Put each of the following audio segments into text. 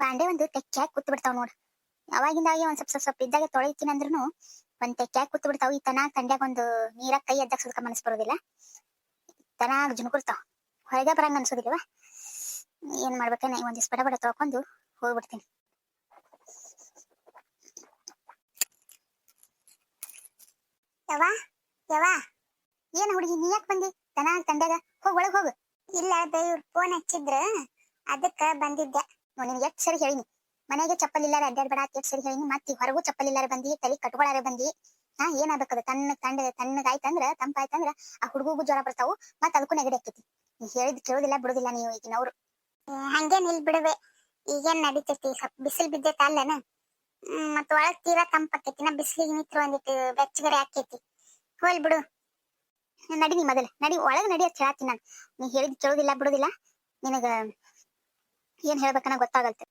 ಬಾಂಡೆ ಒಂದು ತೆಕ್ಕ್ಯಾಗ ಕೂತ್ ಬಿಡ್ತಾವ ನೋಡ್. ಅವಾಗಿಂದಾಗೆ ಒಂದ್ ಸ್ವಲ್ಪ ಸ್ವಲ್ಪ ಇದ್ದಾಗ ತೊಳಿತೀನಿ ಅಂದ್ರೂ ಒಂದ್ ತೆಕ್ಕ್ಯಾಗ ಕೂತ್ ಬಿಡ್ತಾವ. ಈ ತನಾಗ್ ತಂಡ್ಯಾಗ ಒಂದು ನೀರಾಗ ಕೈ ಎದ್ದಕ್ಸದಕ್ಕ ಮನಸ್ ಬರೋದಿಲ್ಲ. ತನಾಗ್ ಜುನುಕುರ್ತಾವ. ಹೊರಗೆ ಬರಂಗ ಅನ್ಸೋದಿಲ್ವಾ? ಏನ್ ಮಾಡ್ಬೇಕೇನ ಒಂದಿಷ್ಟು ಬಡ ಬಡ ತೊಳ್ಕೊಂಡು ಹೋಗ್ಬಿಡ್ತೀನಿ. ಯವಾ ಯವಾ ಏನ್ ಹುಡುಗಿ, ನೀ ಯಾಕೆ ಬಂದಿ? ತನಾಗ್ ತಂಡ್ಯಾಗ? ಹೋಗ್ ಒಳಗ್ ಹೋಗು. ಇಲ್ಲ ಇವ್ರು ಫೋನ್ ಹಚ್ಚಿದ್ರ. ಅದಕ್ಕ ಬಂದಿದ್ದೆ. ನಿನ್ಗೆ ಎಷ್ಟ್ ಸರಿ ಹೇಳಿನಿ. ಮನೆಗೆ ಚಪ್ಪಲ್ ಇಲ್ಲಾರ ಅಡ್ಡಾಡ್ಬೇಡ ಅಂತ ಎಷ್ಟ್ ಸರಿ ಹೇಳಿನಿ. ಮತ್ತೆ ಹೊರಗೂ ಚಪ್ಪಲ್ ಇಲ್ಲಾರ ಬಂದಿ, ತಲೆ ಕಟ್ಕೊಳಾರ ಬಂದಿ. ಹಾ, ಏನಾಗ್ಬೇಕದ? ತಣ್ಣ ತಂಡ, ತಣ್ಣಗಾಯ್ತಂದ್ರ, ತಂಪಾಯ್ತಂದ್ರ ಆ ಹುಡುಗಗೂ ಜ್ವರ ಬರ್ತಾವು ಮತ್ ಅದಕ್ಕೂ ನೆಗಡಿ ಆಕೈತಿ ನೀ ಹೇಳಿದ್ ಕೇಳುದಿಲ್ಲ, ಬಿಡುದಿಲ್ಲ ನೀವು ಈಗಿನವ್ರು. ಹಂಗೇನ್ ಇಲ್ ಬಿಡುವೆ. ಈಗೇನ್ ನಡೀತೈತಿ? ಬಿಸಿಲು ಬಿದ್ದೈತ ಅಲ್ಲನ? ಮತ್ ಒಳಗ್ ತೀರಾ ತಂಪಾಕೈತಿ ನಾ ಬಿಸಿಲಿಗೆ ನಿತ್ರ ಒಂದಿಟ್ಟು ಬೆಚ್ಚಗರೆ ಆಕೈತಿ ಹೋಲ್ ಬಿಡು. ನಡಿ ನೀ ಮೊದಲ. ನಡಿ, ಒಳಗ್ ನಡಿ ಅಂತ ನಾನು. ನೀ ಹೇಳಿದ್ ಕೇಳುದಿಲ್ಲ, ಬಿಡುದಿಲ್ಲ. ನಿನಗ ಏನ್ ಹೇಳ್ಬೇಕನ್ನ ಗೊತ್ತಾಗಲ್ತು.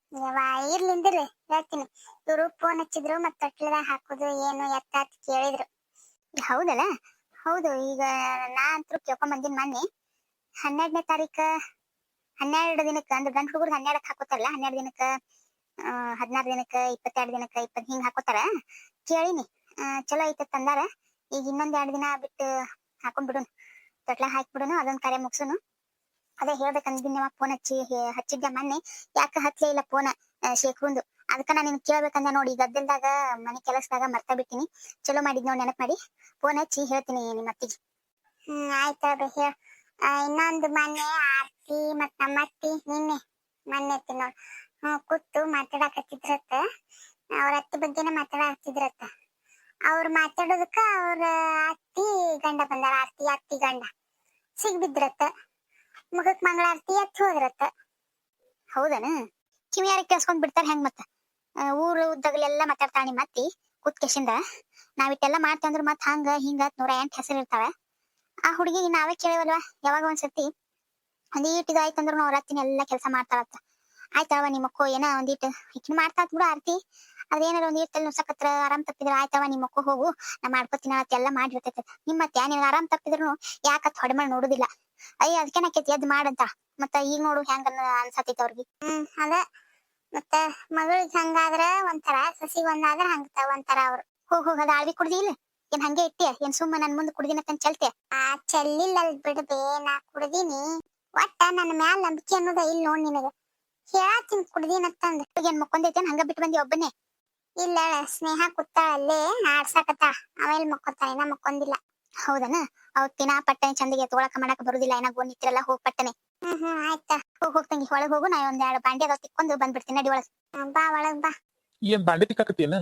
ಇರ್ಲಿಂದಿರ್ಲಿ ಹೇಳ್ತೀನಿ. ಇವ್ರು ಫೋನ್ ಹಚ್ಚಿದ್ರು ಮತ್ ತೊಟ್ಲದಾಗ ಹಾಕುದು ಏನು ಎತ್ತ ಅಂತ ಕೇಳಿದ್ರು. ಹೌದಲ್ಲ? ಹೌದು ಈಗ ನಾ ಅಂತೂ ಕೇಳ್ಕೊಂಡ್ ಬಂದಿನ್ ಮೊನ್ನೆ. ಹನ್ನೆರಡನೇ ತಾರೀಕ ಹನ್ನೆರಡು ದಿನಕ್ಕ ಅಂದ್ರೆ ಗಂಡ ಹುಡುಗರು ಹನ್ನೆರಡಕ್ಕೆ ಹಾಕೋತಾರಲ್ಲ ಹನ್ನೆರಡು ದಿನಕ್ಕ ಹದಿನಾರು ದಿನಕ್ಕ ಇಪ್ಪತ್ತೆರಡು ದಿನಕ್ಕ ಇಪ್ಪತ್ ಹಿಂಗ್ ಹಾಕೋತಾರ. ಕೇಳಿನಿ. ಆ, ಚಲೋ ಐತೆ ತಂದಾರ. ಈಗ ಇನ್ನೊಂದ್ ಎರಡ್ ದಿನ ಬಿಟ್ಟು ಹಾಕೊಂಡ್ ಬಿಡುನು ತೊಟ್ಲ ಹಾಕ್ಬಿಡುನು ಅದೊಂದ್ ಕರೆ ಮುಗ್ಸುನು ಅದೇ ಹೇಳ್ಬೇಕಂದಿನ ಫೋನ್ ಹಚ್ಚಿ ಹಚ್ಚಿದ್ದೆ ಮೊನ್ನೆ? ಯಾಕ ಹತ್ಲೇ ಇಲ್ಲ ಫೋನ್ ಶೇಖುಂದು. ಅದಕ್ಕ ನಾನು ನಿನ್ ಕೇಳ್ಬೇಕಂದ ನೋಡಿ ಗದ್ದಲ್ದಾಗ ಮನೆ ಕೆಲಸದಾಗ ಮರ್ತ ಬಿಟ್ಟಿನಿ. ಚಲೋ ಮಾಡಿದ್ ನೋಡಿ, ನೆನಪ್ ಮಾಡಿ. ಫೋನ್ ಹಚ್ಚಿ ಹೇಳ್ತೀನಿ ನಿಮ್ಮ ಅತ್ತಿಗೆ. ಹ್ಮ್, ಆಯ್ತ ಹೇಳ. ಇನ್ನೊಂದು ಮೊನ್ನೆ ಆರ್ತಿ ಮತ್ತ ನಮ್ಮ ಅತ್ತಿ ನಿನ್ನೆ ಮೊನ್ನೆ ಅತ್ತಿ ನೋಡ್. ಹ್ಮ್, ಕೂತು ಮಾತಾಡಕತ್ತಿದ್ರತ್ತ. ಅವ್ರ ಅತ್ತಿ ಬಗ್ಗೆನೇ ಮಾತಾಡಕತ್ತಿದ್ರತ್ತ. ಅವ್ರು ಮಾತಾಡೋದಕ್ಕ ಅವ್ರ ಅತ್ತಿ ಗಂಡ ಬಂದಾರ ಆರ್ತಿ ಅತ್ತಿ ಗಂಡ. ಸಿಗ್ಬಿದ್ರತ್ತ. ಮುಖಕ್ ಮಂಗಳಾರತಿ ಅಚ್ಚು ಹೋಗಿರತ್ತ ಹೌದನ? ಕಿವಿಯಾರ ಕೇಳ್ಸ್ಕೊಂಡ್ ಬಿಡ್ತಾರ ಹೆಂಗ್ ಮತ್ತ? ಊರು ಉದ್ದಗಲೆಲ್ಲ ಮಾತಾಡ್ತಾಳ ನಿಮ್ಮ ಅತ್ತಿ ನಾವ್ ನಾವಿಟ್ಟೆಲ್ಲ ಮಾಡ್ತೇವೆ ಅಂದ್ರ ಮತ್ ಹಂಗ ಹಿಂಗ ನೂರ ಎಂಟ್ ಹೆಸರು ಇರ್ತಾವ. ಆ ಹುಡುಗಿಗೆ ನಾವೇ ಕೇಳಿವಲ್ವಾ? ಯಾವಾಗ ಒಂದ್ಸತಿ ಒಂದೀಟ್ ಇದಾಯ್ತಂದ್ರ ಅವ್ರ ಅತ್ತಿನ ಎಲ್ಲ ಕೆಲಸ ಮಾಡ್ತಾಳತ್ತ ಆಯ್ತವ ನಿಮ್ಮ ಅಕ್ಕೋ, ಏನ ಒಂದೀಟ್ ಈಕಿನ ಮಾಡ್ತಾತ್ ಬಿಡು ಆರ್ತಿ. ಅದೇನಾರ ಒಂದ್ ಇರ್ತಲ್ಲಿ ನುಸಕತ್ರ ಆರಾಮ್ ತಪ್ಪಿದ್ರ ಆಯ್ತವ ನಿಮ್ಮ ಅಕ್ಕೋ ಹೋಗು. ನಾ ಮಾಡ್ಕೊತೀನಿ ಎಲ್ಲ ಮಾಡಿರ್ತೈತೆ. ನಿಮ್ಮ ಮತ್ತೆ ನಿನಗ ಆರಾಮ್ ತಪ್ಪಿದ್ರು ಯಾಕತ್ ಹೊಡೆಮಳ್ ನೋಡುದಿಲ್ಲ. ಅಯ್ಯ ಅದಕ್ಕೇನಕೈತಿ ಎದ್ ಮಾಡಂತ ಮತ್ತ ಈಗ ನೋಡು ಹೆಂಗ ಅನ್ಸತೈತಿ ಅವ್ರಿಗೆ. ಹ್ಮ್ ಅದ. ಮತ್ತ ಮಗಳು ಹಂಗಾದ್ರ ಒಂಥರ ಸಸಿ ಒಂದಾದ್ರ ಹಂಗ ಒಂಥರ ಅವ್ರು. ಹೋಗ್ ಹೋಗ್ ಅದ ಆಳ್ವಿ ಕುಡ್ದಿ ಇಲ್ಲ? ಏನ್ ಹಂಗೆ ಇಟ್ಟಿಯ? ಏನ್ ಸುಮ್ಮ ನನ್ ಮುಂದ್ ಕುಡ್ದಿನಕ್ಕಂತ ಚಲ್ತೆ ಆ ಚೆಲ್ಲಿಲ್ಲ ಬಿಡ್ಬೇ ನಾ ಕುಡ್ದಿನಿ. ಒಟ್ಟ ನನ್ನ ಮ್ಯಾಲ ನಂಬಿಕೆ ಅನ್ನೋದ ಇಲ್ಲ ನೋಡ್ ನಿನಗ. ಹೇಳಾತೀನಿ ಕುಡ್ದಿನತ್ತಂದ ಏನ್ ಮಕ್ಕೊಂದೈತೇನ್ ಹಂಗ ಬಿಟ್ಟು ಬಂದಿ ಒಬ್ಬನೇ? ಇಲ್ಲ ಸ್ನೇಹ ಕುತ್ತ ಅಲ್ಲೇ ಆಡ್ಸಾಕತ್ತ ಆಮೇಲೆ ಮಕ್ಕೊತಾಳ ಇನ್ನ ಮಕ್ಕೊಂದಿಲ್ಲ. ಹೌದನ? ಅವತ್ತಿನ ಪಟ್ಟನೆ ಚಂದಿಗೆ ತೊಗೊಳಕ ಮಾಡಕ್ ಬರುದಿಲ್ಲ ಏನಾಗ ನಿಂತಿರಲ್ಲ ಹೋಗ್ ಪಟ್ಟನೆ. ಹ್ಮ್ ಹ್ಮ್ ಆಯ್ತಾ. ಹೋಗ್ ಹೋಗ್ ತಂಗಿ ಒಳಗ್ ಹೋಗು ನಾ ಒಂದ್ ಎರಡು ಬಾಂಡೆ ಅದಾವ ತಿಕ್ಕೊಂಡು ಬಂದ್ಬಿಡ್ತೀನಿ ನಡಿ ಒಳಗ್. ಬಾ ಒಳಗ್ ಬಾ. ಏನ್ ಬಾಂಡೆ ತಿಕ್ಕಾಕತ್ತೇನ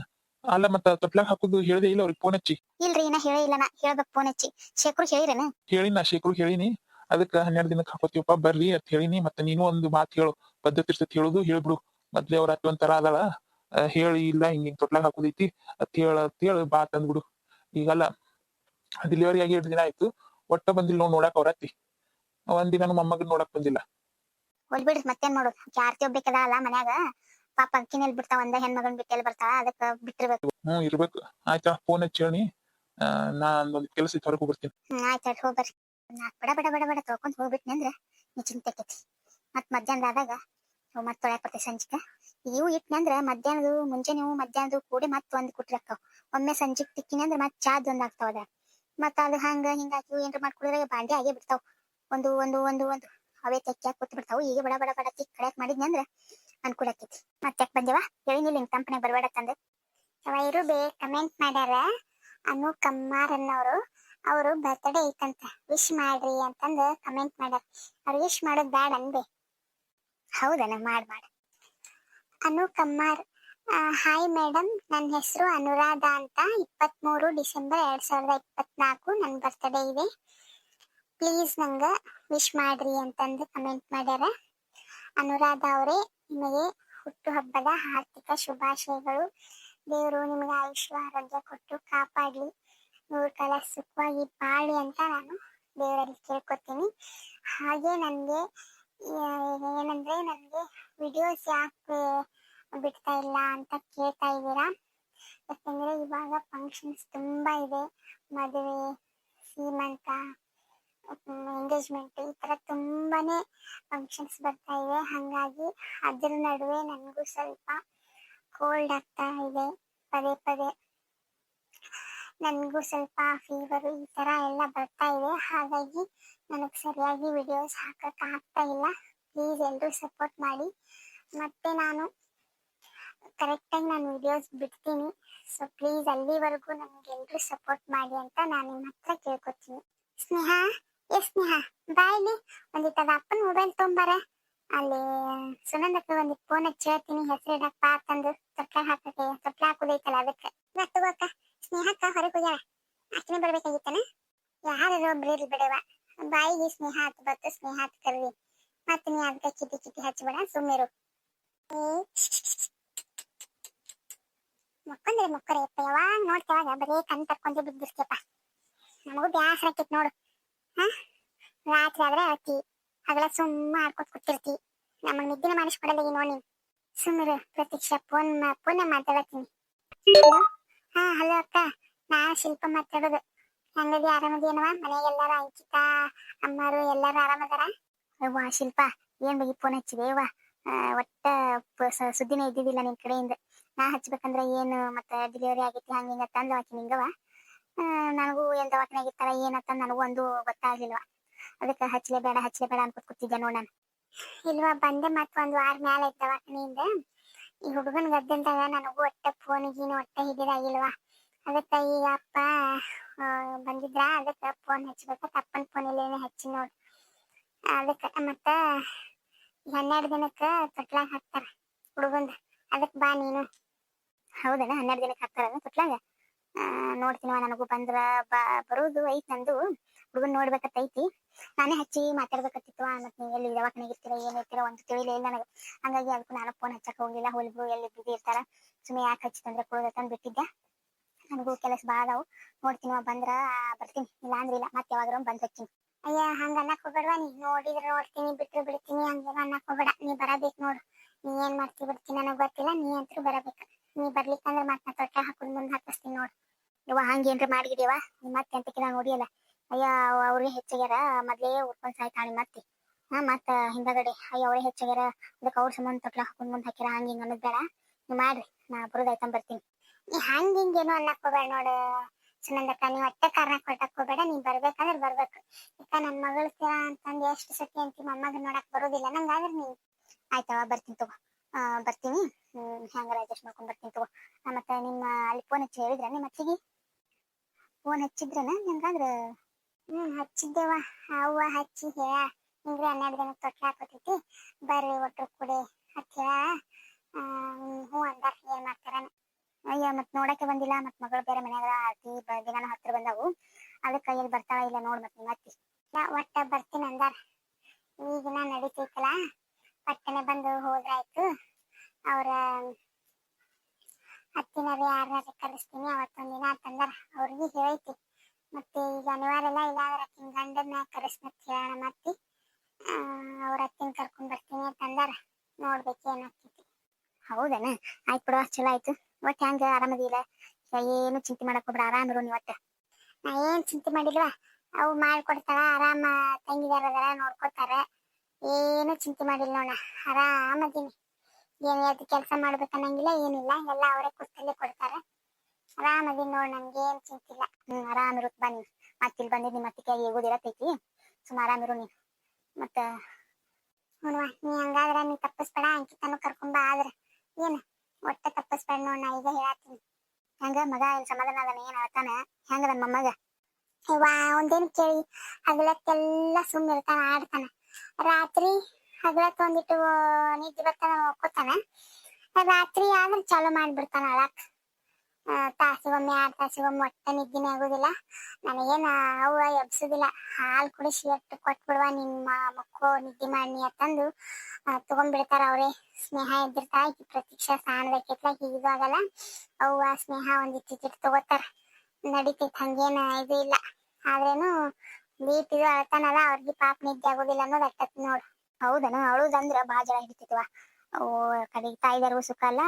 ಅಲ್ಲ ಮತ್ತ ತೊಟ್ಲಾಗ ಹಾಕುದು ಹೇಳ್ದೆ ಇಲ್ಲ ಅವ್ರಿಗೆ ಫೋನ್ ಹಚ್ಚಿ. ಇಲ್ರಿ ಇನ್ನ ಹೇಳೇ ಇಲ್ಲ ನಾ ಹೇಳ್ಬೇಕು ಫೋನ್ ಹಚ್ಚಿ. ಶೇಖರು ಹೇಳಿರೇನ? ಹೇಳಿ ನಾ ಶೇಖರು ಹೇಳಿನಿ. ಅದಕ್ಕ ಹನ್ನೆರಡು ದಿನಕ್ಕೆ ಹಾಕೋತೀವಪ್ಪ ಬರ್ರಿ ಅಂತ ಹೇಳಿನಿ ಮತ್ತೆ ನೀನು ಒಂದು ಮಾತು ಹೇಳು. ಪದ್ಧತಿ ಇರ್ತೈತಿ ಹೇಳುದು ಹೇಳ್ಬಿಡು. ಮೊದ್ಲೇ ಅವ್ರ ಅತ್ತಿ ಒಂಥರ ಅದಳ ಹೇಳಿ ಇಲ್ಲ ಹಿಂಗ್ ಹಿಂಗ್ ತೊಟ್ಲಾಗ ಹಾಕುದೈತಿ. ಅತ್ ಹೇಳ ಅಂತ ಹೇಳಿ ಬಾ ತಂದ್ಬಿಡು. ಈಗಲ್ಲ ಡೆಲಿವರಿ ಆಗಿ ಎರಡು ದಿನ ಆಯ್ತು. ಒಟ್ಟ ಬಂದಿಲ್ಲ ನೋಡ್ ನೋಡಕ್ ಅವ್ರ ಅತ್ತಿ ಒಂದ್ ದಿನ ಮೊಮ್ಮಗನ್ ನೋಡಕ್ ಬಂದಿಲ್ಲ. ಹೋಲ್ ಬಿಡ್ರಿ ಮತ್ತೇನ್ ಮಾಡೋದು? ಜಾರ್ತಿ ಒಬ್ಬೇಕದ ಅಲ್ಲ ಮನ್ಯಾಗ. ಪಾಪ ಅಕ್ಕಿನ ಎಲ್ ಬಿಡ್ತಾವ ಒಂದ ಹೆಣ್ಮಗನ್ ಬಿಟ್ಟು ಎಲ್ ಬರ್ತಾಳ ಅದಕ್ಕ ಬಿಟ್ಟಿರ್ಬೇಕು. ಹ್ಮ್ ಇರ್ಬೇಕು. ಆಯ್ತಾ ಫೋನ್ ಹಚ್ಚಿ ಹೇಳಿ. ನಾ ಒಂದ್ ಕೆಲಸ ಇತ್ತು ಹೊರಗೆ ಹ್ಮ್ ಆಯ್ತು ಆಯ್ತು ಹೋಗ್ಬರ್ರಿ ನಾಕ್ ಬಡ ಬಡ ಬಡ ಬಡ ತೊಳ್ಕೊಂಡ್ ಹೋಗ್ಬಿಟ್ನಿ ಅಂದ್ರ ನೀ ಚಿಂತೆ ಆಕೈತಿ. ಮತ್ ಮಧ್ಯಾಹ್ನ ಆದಾಗ ಅವ್ ಮತ್ ತೊಳ್ಯಾಕ್ ಬರ್ತೈತಿ ಸಂಜಿಕ. ಇವು ಇಟ್ನಿ ಅಂದ್ರ ಮಧ್ಯಾಹ್ನದು ಮುಂಜಾನೆ ಮಧ್ಯಾಹ್ನದು ಕೂಡಿ ಮತ್ ಒಂದ್ ಕುಟ್ರಿ ಒಮ್ಮೆ ಸಂಜಿಕ್ ತಿಕ್ಕಿನಿ ಅಂದ್ರ ಮತ್ ಚಾದ್ ಒಂದ್ ಆಗ್ತಾವ ಅದ ಮತ್ತ ಅದು ಹಂಗ, ಹಿಂಗ ಹಾಕಿ ಏನ್ರ ಮಾಡ್ಕೊಡಿದ್ರೆ ಬಾಂಡೆ ಆಗೇ ಬಿಡ್ತಾವ. ಒಂದು ಒಂದು ಒಂದು ಒಂದು. ಅವೇ ತೆಕ್ಕ್ಯಾಕ್ ಕೂತ್ ಬಿಡ್ತಾವ. ಈಗ ಬಡ ಬಡ ಬಡ ತಿಕ್ ಕಡ್ಯಾಕ್ ಮಾಡಿದ್ನಿ ಅಂದ್ರ ಅನುಕೂಲ ಆಕೈತಿ ಮತ್ತೆ ಬಂದೇವ? ಹೇಳಿನಿಲ್ಲ ಹಿಂಗ್ ಕಂಪನಿ ಬರ್ಬೇಡ ತಂದ ಇರು ಬೇ ಕಮೆಂಟ್ ಮಾಡ್ಯಾರ. ಅನು ಕಮ್ಮಾರ್ ಅನ್ನೋರು ಅವರು ಬರ್ತ್ಡೇ ಐತಂತ. ವಿಶ್ ಮಾಡ್ರಿ ಅಂತಂದ ಕಮೆಂಟ್ ಮಾಡ್ಯಾರ. ಅವ್ರು ವಿಶ್ ಮಾಡೋದ್ ಬೇಡ ಅನ್ಬೇ ಹೌದನ? ಮಾಡ್ ಮಾಡ್. ಅನು ಕಮ್ಮಾರ್. ಹಾಯ್ ಮೇಡಮ್ ನನ್ನ ಹೆಸರು ಅನುರಾಧ ಅಂತ. ಇಪ್ಪತ್ಮೂರು ಡಿಸೆಂಬರ್ ಎರಡು ಸಾವಿರದ ಇಪ್ಪತ್ನಾಲ್ಕು ನನ್ನ ಬರ್ತ್ಡೇ ಇದೆ. ಪ್ಲೀಸ್ ನಂಗೆ ವಿಶ್ ಮಾಡ್ರಿ ಅಂತಂದು ಕಮೆಂಟ್ ಮಾಡ್ಯಾರ. ಅನುರಾಧ ಅವರೇ, ನಿಮಗೆ ಹುಟ್ಟುಹಬ್ಬದ ಆರ್ಥಿಕ ಶುಭಾಶಯಗಳು. ದೇವರು ನಿಮಗೆ ಆಯುಷ್ಯ, ಆರೋಗ್ಯ ಕೊಟ್ಟು ಕಾಪಾಡಲಿ. ನೂರು ಕಾಲ ಸುಖವಾಗಿ ಬಾಳಿ ಅಂತ ನಾನು ದೇವರಲ್ಲಿ ಕೇಳ್ಕೊತೀನಿ. ಹಾಗೆ ನನಗೆ ಏನಂದ್ರೆ ನನಗೆ ವಿಡಿಯೋಸ್ ಯಾಕೆ ಬಿಡ್ತಾ ಇಲ್ಲ ಅಂತ ಕೇಳ್ತಾ ಇದ್ದೀರಾ? ಯಾಕೆಂದ್ರೆ ಇವಾಗ ಫಂಕ್ಷನ್ಸ್ ತುಂಬಾ ಇದೆ. ಮದುವೆ, ಸೀಮಂತ ಎಂಗೇಜ್ಮೆಂಟ್ ಈ ತರ ತುಂಬಾನೇ ಫಂಕ್ಷನ್ಸ್ ಬರ್ತಾ ಇವೆ ಹಂಗಾಗಿ ಅದ್ರ ನಡುವೆ ನನಗೂ ಸ್ವಲ್ಪ ಕೋಲ್ಡ್ ಆಗ್ತಾ ಇದೆ. ಪದೇ ಪದೇ ನನಗೂ ಸ್ವಲ್ಪ ಫೀವರು ಈ ತರ ಎಲ್ಲ ಬರ್ತಾ ಇದೆ. ಹಾಗಾಗಿ ನನಗೆ ಸರಿಯಾಗಿ ವಿಡಿಯೋಸ್ ಹಾಕಕ್ ಆಗ್ತಾ ಇಲ್ಲ. ಪ್ಲೀಸ್ ಎಲ್ಲರೂ ಸಪೋರ್ಟ್ ಮಾಡಿ. ಮತ್ತೆ ನಾನು ಕರೆಕ್ಟಾಗಿ ನಾನು ವಿಡಿಯೋಸ್ ಬಿಡ್ತೀನಿ. ಸೊ ಪ್ಲೀಸ್ ಅಲ್ಲಿವರೆಗೂ ನನಗೆ ಎಲ್ಲರೂ ಸಪೋರ್ಟ್ ಮಾಡಿ ಅಂತ ನಾನು ನಿಮ್ಮ ಹತ್ರ ಕೇಳ್ಕೊತೀನಿ. ಸ್ನೇಹ, ಏ ಸ್ನೇಹ ಬಾಯ್ಲಿ ಒಂದಿಟ್ಟು ಅದ ಅಪ್ಪನ ಮೊಬೈಲ್ ತೊಗೊಂಬಾರ. ಅಲ್ಲಿ ಸುನಂದಕ್ಕೆ ಒಂದಿಟ್ಟು ಫೋನ್ ಹಚ್ಚಿ ಹೇಳ್ತೀನಿ. ತಂದು. ತೊಟ್ಲ ಹಾಕಕ್ಕೆ, ತೊಟ್ಲ ಹಾಕುದೈತಲ್ಲ ಅದಕ್ಕೆ. ಇವತ್ತು ಅಕ್ಕ. ಸ್ನೇಹಕ್ಕ ಹೊರಗೆ ಹೋಗ್ಯಾಳ. ಆಕಿನೇ ಬರ್ಬೇಕಾಗಿತ್ತನ? ಯಾರು ಒಬ್ರು ಇರ್ಲಿ ಬಿಡವ ಬಾಯಿಗೆ ಸ್ನೇಹ ಹತ್ ಬತ್ತು ಸ್ನೇಹ ಹತ್ ಕರ್ವಿ ಮತ್ತೆ ನೀ ಅದಕ್ಕೆ ಕಿಟಿ ಕಿಟಿ ಹಚ್ಬೇಡ ಸುಮ್ಮಿರು ಏ ಮಕ್ಕೊಂದ್ರೆ ಮಕ್ಕರೆ ಯಪ್ಪ ಯಾವಾಗ ನೋಡ್ತೇವಾಗ ಬರೀ ಕಣ್ ತರ್ಕೊಂಡೆ ಬಿದ್ದಿರ್ತೇಪ ನಮಗೂ ಬ್ಯಾಸರ ಆಕೈತಿ ನೋಡು. ಹಾ? ರಾತ್ರಿ ಆದ್ರೆ ಅತಿ ಹಗಲ ಸುಮ್ಮ ಆಡ್ಕೊತ ಕೂತಿರ್ತಿ. ನಮಗ್ ನಿದ್ದೆ ಮಾಡಿಸ್ಕೊಡಲ್ಲ ನೋಡಿ ನೀನ್. ಸುಮ್ಮನೆ ಪ್ರತೀಕ್ಷಾ ಫೋನ್ ಫೋನ್ ಮಾತಾಡತ್ತೀನಿ ಹಾ, ಹಲೋ ಅಕ್ಕ. ನಾ ಶಿಲ್ಪ ಮಾತಾಡೋದು ಹೆಂಗದಿ ಆರಾಮದೇನವ ಮನೆಗೆ ಎಲ್ಲಾರು ಅಂಕಿತಾ ಅಮ್ಮರು ಎಲ್ಲಾರು ಆರಾಮದಾರ? ಅವ್ವ, ಶಿಲ್ಪ, ಏನ್ ಬಗ್ಗೆ ಫೋನ್ ಹಚ್ಚಿದೆ? ಅವ್ವ ಒಟ್ಟ ಸುದ್ದಿನೇ ಇದ್ದಿದ್ದಿಲ್ಲ ನಿನ್ ಕಡೆಯಿಂದ. ನಾ ಹಚ್ಬೇಕಂದ್ರ ಏನು, ಮತ್ತೆ ಡೆಲಿವರಿ ಆಗೈತಿ, ಹಂಗ ಹಿಂಗ ತಂದ ಆಕಿ ನಿಂಗವ ನನಗೂ ಏನ್ ದವಾಖಾನೆ ಆಗಿತ್ತಾರ ಏನತ್ತ ನನಗೂ ಒಂದು ಗೊತ್ತಾಗ್ಲಿಲ್ವ. ಅದಕ್ಕೆ ಹಚ್ಲೇ ಬೇಡ ಹಚ್ಲೇ ಬೇಡ ಅನ್ಕೊತ್ ಕೂತಿದ್ದೆ ನೋಡ ನಾನು. ಇಲ್ವಾ, ಬಂದೆ ಮತ್ ಒಂದ್ ವಾರ ಮ್ಯಾಲ ಐತ್ ದವಾಖಾನೆಯಿಂದ. ಈ ಹುಡುಗನ್ ಗದ್ದಂತಾಗ ನನಗೂ ಒಟ್ಟ ಫೋನ್ ಗೀನು ಒಟ್ಟ ಹಿಡಿದಾಗಿಲ್ವಾ. ಅದಕ್ಕ ಈಗ ಅಪ್ಪ ಬಂದಿದ್ರ, ಅದಕ್ಕ ಫೋನ್ ಹಚ್ಬೇಕ? ಅಪ್ಪನ ಫೋನ್ ಇಲ್ಲೇನೆ ಹಚ್ಚಿ ನೋಡ್. ಅದಕ್ಕ ಮತ್ತ ಹನ್ನೆರಡು ದಿನಕ್ಕ ತೊಟ್ಲಾಗ ಹಾಕ್ತಾರ ಹುಡುಗಂದ. ಅದಕ್ ಬಾ ನೀನು. ಹೌದಣ್ಣ ಹನ್ನೆರಡು ದಿನಕ್ಕೆ ಹಾಕ್ತಾರ ಕುಟ್ಲಾಗ ನೋಡ್ತೀನಿ ನೋಡ್ತೀನವ ನನಗೂ ಬಂದ್ರ ಬರೋದು ಐತಿ ನಂದು. ಹುಡುಗನ್ ನೋಡ್ಬೇಕಂತ ಐತಿ. ನಾನೇ ಹಚ್ಚಿ ಮಾತಾಡ್ಬೇಕತ್ತಿತ್ತು ಮತ್ ನೀವು ಎಲ್ಲಿ ದವಾಖಾನೆಗೆ ಇರ್ತೀರ, ಏನ್ ಇರ್ತೀರ ಒಂದು ತಿಳಿಲೇ ಇಲ್ಲ ನನಗೆ. ಹಂಗಾಗಿ ಅದಕ್ಕೂ ನಾನು ಫೋನ್ ಹಚ್ಚಕ್ ಹೋಗಿಲ್ಲ ಹೊಲಿಬ್ರು ಎಲ್ಲಿ ಬಿದ್ದಿ ಇರ್ತಾರ. ಸುಮ್ಮನೆ ಯಾಕೆ ಹಚ್ಚಿತಂದ್ರೆ ಕೊಡೋದಕ್ಕಂದ್ ಬಿಟ್ಟಿದ್ದೆ ನನಗೂ ಕೆಲಸ ಬಾಳ ಅದಾವು. ನೋಡ್ತೀನಿ ಬಂದ್ರ, ಬರ್ತೀನಿ. ಇಲ್ಲ ಅಂದ್ರೆ ಇಲ್ಲ ಮತ್ತೆ ಯಾವಾಗ ಬಂದ್ ಹಚ್ತೀನಿ ಅಯ್ಯ, ಹಂಗ ಅನ್ನಕ್ ಹೋಗ್ಬೇಡವಾ ನೀ. ನೋಡಿದ್ರೆ ನೋಡ್ತೀನಿ, ಬಿಟ್ರು ಬಿಡ್ತೀನಿ, ಹಂಗೆಲ್ಲ ಅನ್ನಕ್ ಹೋಗ್ಬೇಡ. ನೀ ಬರಬೇಕು ನೋಡು. ನೀ ಏನ್ ಮಾಡ್ತಿ ಬಿಡ್ತೀನಿ ನನಗ್ ಗೊತ್ತಿಲ್ಲ, ನೀ ಅಂತೂ ಬರಬೇಕು. ನೀ ಬರ್ಲಿಕ್ಕಂದ್ರೆ ಮತ್ತೆ ನಾ ತೊಟ್ಟ ಹಾಕೊಂಡ್ ಮುಂದೆ ಹಾಕಿಸ್ತೀನಿ ನೋಡು. ಇವ ಹಂಗೇನ್ರಿ ಮಾಡಿಗಿದೀವ ನೀ ಮತ್ತೆ ಎಂತಕಿನ ನೋಡಿಯಲ್ಲ? ಅಯ್ಯ ಅವ್- ಅವ್ರಿಗೆ ಹೆಚ್ಚಾಗ್ಯಾರ, ಮೊದ್ಲೇ ಉರ್ಕೊಂಡ್ ಸಾಯ್ತಾಳಿ ಮತ್ತೆ. ಹಾ, ಮತ್ತ ಹಿಂದಗಡೆ, ಅಯ್ಯ, ಅವರೇ ಹೆಚ್ಚಾಗ್ಯಾರ, ಅದಕ್ಕೆ ಅವ್ರ ಸಂಬಂಧ ತೊಟ್ಲ ಹಾಕೊಂಡ್ ಮುಂದೆ ಹಾಕ್ಯಾರ, ಹಂಗ ಹಿಂಗ ಅನ್ನೋದ್ ಬೇಡ. ನೀ ಮಾಡ್ರಿ, ನಾ ಬರೋದಾಯ್ತ ಬರ್ತೀನಿ. ನೀ ಹಂಗ ಹಿಂಗೇನು ಅನ್ನಕ್ ಹೋಗ್ಬೇಡ ನೋಡು. ಸುನಂದಕ್ಕ ನೀವ್ ಒಟ್ಟ ಕಾರಣ ಕೊಟ್ಟಕ್ ಹೋಗ್ಬೇಡ, ನೀ ಬರ್ಬೇಕಂದ್ರೆ ಬರ್ಬೇಕು. ಯಾಕ ನನ್ ಮಗಳ ಅಂತಂದ್ ಎಷ್ಟ್ ಸತಿ ಅಂತಿ ಮೊಮ್ಮಗ ನೋಡಕ್ ಬರೋದಿಲ್ಲ, ನಂಗಾದ್ರೆ ನೀ ಆಯ್ತವ ಬರ್ತೀನಿ ತಗೋ. ಬರ್ತೀನಿ. ಹೆಂಗಾರ ಅಡ್ಜಸ್ಟ್ ಮಾಡ್ಕೊಂಡ್ ಬರ್ತೀನಿ ತಗೋ. ಮತ್ತೆ ನಿಮ್ಮ ಅಲ್ಲಿ ಫೋನ್ ಹಚ್ಚಿ ಹೇಳಿದ್ರ ನಿಮ್ಮ ಅತ್ತಿಗೆ? ಫೋನ್ ಹಚ್ಚಿದ್ರನ? ಹಂಗಾದ್ರ ಹ್ಮ್, ಹಚ್ಚಿದ್ದೇವ. ಅವ್ವ ಹಚ್ಚಿ ಹೇ ಹಿಂಗ್ರಿ ಹನ್ನೆರಡು ದಿನ ತೊಟ್ಲ ಹಾಕೋತೈತಿ. ಬರ್ರಿ ಒಟ್ರು ಕೂಡಿ ಹಚ್ಚ ಹ್ಞೂ ಅಂದಾರ. ಏನ್ ಮಾಡ್ತಾರ ಅಯ್ಯ ಮತ್ ನೋಡಕ್ಕೆ ಬಂದಿಲ್ಲ. ಮತ್ ಮಗಳು ಬೇರೆ ಮನ್ಯಾಗ ಆರ್ತಿ ದಿನಾನ ಹತ್ರ ಬಂದವು. ಅದಕ್ಕೆ ಕೈಯಲ್ಲಿ ಬರ್ತಾವ ಇಲ್ಲ ನೋಡ್ ಮತ್ ನಿಮ್ಮ ಅತ್ತಿ. ಒಟ್ಟ ಬರ್ತೀನಿ ಅಂದಾರ. ಈಗಿನ ನಡೀತೈತಲ್ಲ ಪಟ್ಟನೆ ಬಂದು ಹೋದ್ರಾಯ್ತು. ಅವ್ರ ಅತ್ತಿನ ಯಾರನ್ನಾರ ಕರೆಸ್ತೀನಿ ಅವತ್ತೊಂದಿನ ದಿನ ಅಂತಂದಾರ. ಅವ್ರಿಗೆ ಹೇಳೈತಿ. ಮತ್ತೆ ಈಗ ಅನಿವಾರ್ಯ ಇಲ್ಲ ಇಲ್ಲಾಂದ್ರೆ ಅಕ್ಕಿನ ಗಂಡನ್ನ ಕರೆಸ್ಮತ್ ಹೇಳೋಣ ಮತ್ತೆ ಅವ್ರ ಅತ್ತಿನ ಕರ್ಕೊಂಡ್ ಬರ್ತೀನಿ ಅಂತಂದಾರ. ನೋಡ್ಬೇಕು ಏನಾಗ್ತೈತಿ ಹೌದೇನ? ಆಯ್ತು ಬಿಡುವ ಚಲೋ ಆಯ್ತು. ಒಟ್ಟು ಹೆಂಗ ಆರಾಮದಿಲ್ಲ ಏನು ಚಿಂತೆ ಮಾಡಕ್ ಹೋಗ್ಬೇಡ ಆರಾಮಿರು ನೀ ನೀವತ್ತ. ನಾ ಏನ್ ಚಿಂತೆ ಮಾಡಿಲ್ವಾ? ಅವು ಮಾಡ್ಕೊಡ್ತಾರ ಆರಾಮ ತಂಗಿದಾರ ನೋಡ್ಕೊತಾರ. ಏನು ಚಿಂತೆ ಮಾಡಿಲ್ಲ ನೋಡ. ಆರಾಮದೀನಿ. ಏನು ಯಾವ್ದು ಕೆಲಸ ಮಾಡ್ಬೇಕನ್ನಂಗಿಲ್ಲ ಏನಿಲ್ಲ. ಎಲ್ಲ ಅವರೇ ಕುರ್ತಲ್ಲೇ ಕೊಡ್ತಾರೆ. ಆರಾಮದೀನಿ ನೋಡ್ ನನ್ಗೆ ಏನ್ ಚಿಂತಿಲ್ಲ ಹ್ಮ್ ಆರಾಮಿರುತ್ ಬನ್ನಿ ಮತ್ತಿಲ್ ಬಂದಿದ್ದು ನಿಮ್ಮ ಅತ್ತಿಗೆ ಹೇಗೋದಿರತೈತಿ? ಸುಮ್ಮ ಆರಾಮಿರು ನೀ ಮತ್ತ ನೋಡುವ ನೀ ಹಂಗಾದ್ರ ನೀ ತಪ್ಪಿಸ್ಬೇಡ, ಅಂಕಿತನು ಕರ್ಕೊಂಡ್ ಆದ್ರ. ಏನ್? ಒಟ್ಟ ತಪ್ಪಿಸ್ಬೇಡ ನೋಡ್, ನಾ ಈಗ ಹೇಳತ್ತೀನಿ. ಹಂಗ, ಮಗ ಏನ್ ಸಮಾಧಾನ ಅದ ಏನ್ ಹೇಳ್ತಾನ ಹೆಂಗ ನನ್ ಮೊಮ್ಮಗ? ಅವ್ವ ಒಂದೇನ್ ಕೇಳಿ? ಹಗಲತ್ತೆಲ್ಲ ಸುಮ್ಮನೆ ಇರ್ತಾನ ಆಡ್ತಾನ. ರಾತ್ರಿ ಹಗಲತ್ ಒಂದಿಟ್ಟು ನಿದ್ದೆ ಬರ್ತಾನ ಒಕ್ಕೋತಾನ ರಾತ್ರಿ ಆದ್ರೆ ಚಾಲೂ ಮಾಡ್ಬಿಡ್ತಾನ ಅಳಕ್ ತಾಸಿಗೊಮ್ಮೆ ತಾಸಿ ತಾಸಿಗೊಮ್ಮೆ ಒಟ್ಟ ನಿದ್ದಿನೇ ಆಗುದಿಲ್ಲ. ನನಗೇನ ಅವ್ವ ಎಬ್ಸುದಿಲ್ಲ. ಹಾಲು ಕುಡಿಸಿ ಎಟ್ಟು ಕೊಟ್ಬಿಡುವ ನಿಮ್ಮ ಮಕ್ಕಳು ನಿದ್ದೆ ಮಾಡಿ ಅಂತಂದು ತಗೊಂಡ್ಬಿಡ್ತಾರ ಅವ್ರೆ. ಸ್ನೇಹ ಇದ್ದಿರ್ತಾಳ ಈಕಿ ಪ್ರತೀಕ್ಷಾ ಸ್ನಾನದಕ್ಕೆತ್ಲ ಹೀಗೂ ಆಗಲ್ಲ. ಅವ್ವ ಸ್ನೇಹ ಒಂದಿಟ್ಟು ತಗೋತಾರ. ನಡೀತೈತೆ, ಹಂಗೇನ ಇದು ಇಲ್ಲ. ಆದ್ರೇನು ದೀಪ್ ಇದು ಅಳ್ತಾನಲ್ಲ, ಅವ್ರಿಗೆ ಪಾಪ ನಿದ್ದೆ ಆಗೋದಿಲ್ಲ ಅನ್ನೋದು ಅಟ್ಟತ್ ನೋಡು. ಹೌದನ? ಅಳುದಂದ್ರ ಬಾಳ ಜಳ ಹಿಡಿತೈತಿವ ಅವು ಕಡೆಗೆ ತಾಯಿದಾರ್ಗು ಸುಖ ಅಲ್ಲ,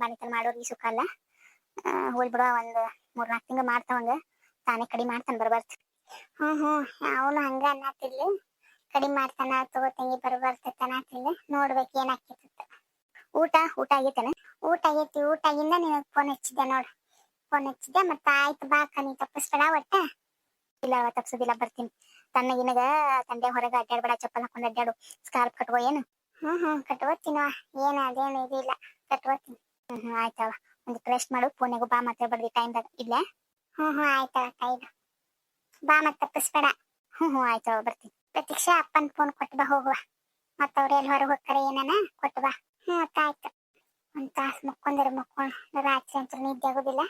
ಬಾಣಿತನ ಮಾಡೋರ್ಗಿ ಸುಖ ಅಲ್ಲ. ಹೋಲ್ ಬಿಡುವ ಒಂದ್ ಮೂರ್ ನಾಲ್ಕು ತಿಂಗಳು ಮಾಡ್ತಾವಂಗ, ತಾನೇ ಕಡಿಮೆ ಮಾಡ್ತಾನ ಬರ್ಬಾರ್ದು ಹ್ಮ್ ಹ್ಮ್, ಅವನು ಹಂಗ ಅನ್ನತ್ತಿರ್ಲಿ ಕಡಿಮೆ ಮಾಡ್ತಾನ, ತಗೋ ತಂಗಿ ಬರಬರ್ತೈತ ಅನ್ನತ್ತಿದ್ಲು ನೋಡ್ಬೇಕು ಏನಾಕೈತಿ ಊಟ ಊಟ ಆಗೈತೇನ? ಊಟ ಆಗೈತಿ ಊಟ ಆಗಿಂದ ನಿನಗ್ ಫೋನ್ ಹಚ್ಚಿದ್ದೆ ನೋಡ್. ಫೋನ್ ಹಚ್ಚಿದ್ದೆ, ಮತ್ತ ಆಯ್ತು ಬಾ ನೀ ತಪ್ಪಿಸ್ಬೇಡ ಒಟ್ಟ. ಇಲ್ಲ ತಪ್ಸೋದಿಲ್ಲ ಬರ್ತೀನಿ. ತನ್ನ ನಿನಗ ತಂದೆ ಹೊರಗೆ ಅಡ್ಡಾಡ್ಬೇಡ ಚಪ್ಪಲ್ ಹಾಕೊಂಡು ಅಡ್ಡಾಡು ಸ್ಕಾರ್ಪ್ ಕಟ್ಕೋ ಏನು? ಹ್ಮ್ ಹ್ಮ್. ಕಟ್ಕೋತೀನವ ಏನ ಅದೇನು ಇದಿಲ್ಲ ಕಟ್ಕೋತೀನಿ. ಹ್ಮ್ ಹ್ಮ್ ಆಯ್ತವ ಒಂದು ರೆಸ್ಟ್ ಮಾಡು ಫೋನಿಗೂ ಬಾ ಮತ್ತೆ ಬರ್ದಿ ಟೈಮ್ದಾಗ ಇಲ್ಲ ಹ್ಮ್ ಹ್ಮ್ ಆಯ್ತವ ಟೈಮ್ ಬಾ ಮತ್ತೆ ತಪ್ಪಿಸ್ಬೇಡ. ಹ್ಮ್ ಹ್ಮ್ ಆಯ್ತವ ಬರ್ತೀನಿ. ಪ್ರತೀಕ್ಷಾ ಅಪ್ಪನ ಫೋನ್ ಕೊಟ್ಟು ಬಾ ಹೋಗುವ. ಮತ್ತ ಅವ್ರು ಎಲ್ಲಿ ಹೊರಗೆ ಹೋಗ್ತಾರೆ ಏನಾನ ಕೊಟ್ಟು ಬಾ. ಹ್ಮ್ ಆಯ್ತು ಒಂದ್ ತಾಸು ಮುಕ್ಕೊಂಡಿರು ಮುಕ್ಕೊಂಡು ರಾತ್ರಿ ಅಂತ ನಿದ್ದೆ ಆಗೋದಿಲ್ಲ.